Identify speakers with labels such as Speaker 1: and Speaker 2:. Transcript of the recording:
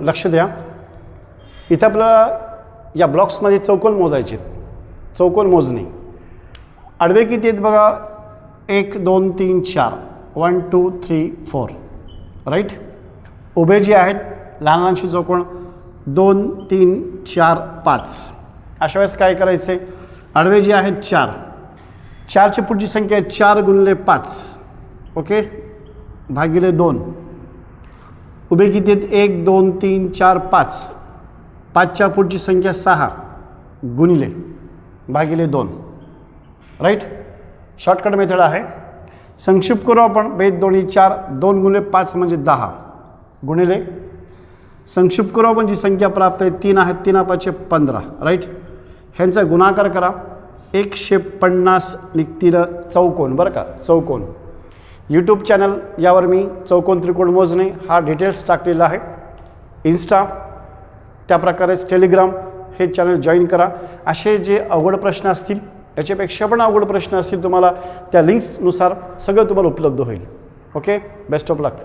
Speaker 1: लक्ष द्या. इथं आपल्याला या ब्लॉक्समध्ये चौकोन मोजायचे आहेत. चौकोन मोजणे. आडवे किती आहेत बघा? एक दोन तीन चार. One two three four right उभे जे आहेत लहान चौकोन. दोन तीन चार पाच. अशा वेळेस काय करायचे? आडवे जे आहेत चार. चारची पुढची संख्या आहे चार गुणले पाच. ओके भागिले दोन. उभे किती आहेत एक दोन तीन चार पाच. पाचच्या पुढची संख्या सहा. गुणिले. भागिले दोन. राईट शॉर्टकट मेथड आहे. संक्षिप्त करू आपण. बेद दोन्ही चार. दोन गुणिले पाच म्हणजे दहा. गुणिले. संक्षिप्त करू आपण. जी संख्या प्राप्त आहे तीन आहेत तीन पाचशे पंधरा. राईट ह्यांचा गुणाकार करा. एकशे पन्नास निघतील चौकोन. बरं का? चौकोन. यूट्यूब चॅनल यावर मी चौकोन त्रिकोण मोजणे हा डिटेल्स टाकलेला आहे. इन्स्टा त्याप्रकारेच टेलिग्राम हे चॅनल जॉईन करा. असे जे अवघड प्रश्न असतील याच्यापेक्षा पण अवघड प्रश्न असतील तुम्हाला त्या लिंक्सनुसार सगळं तुम्हाला उपलब्ध होईल. Okay best of luck